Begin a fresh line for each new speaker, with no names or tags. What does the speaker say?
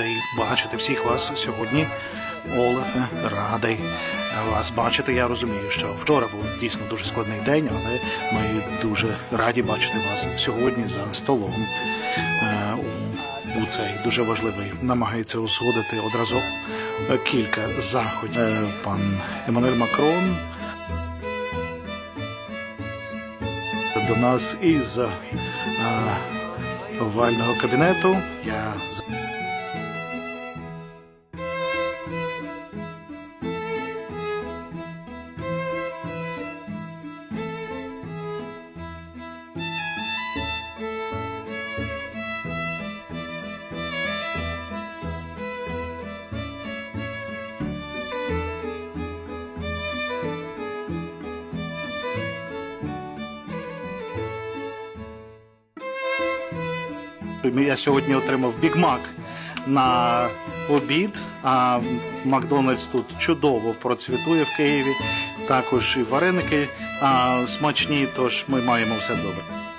радий бачити всіх вас сьогодні. Олефе, радий вас бачити. Я розумію, що вчора був дійсно дуже складний день, але ми дуже раді бачити вас сьогодні за столом. е, у- цей дуже важливий намагається узгодити одразу кілька заходів. Е, Пан Еммануель Макрон до нас із е, овального кабінету. Я Я сьогодні отримав бігмак на обід. А Макдональдс тут чудово процвітує в Києві. Також і вареники а, смачні, тож ми маємо все добре.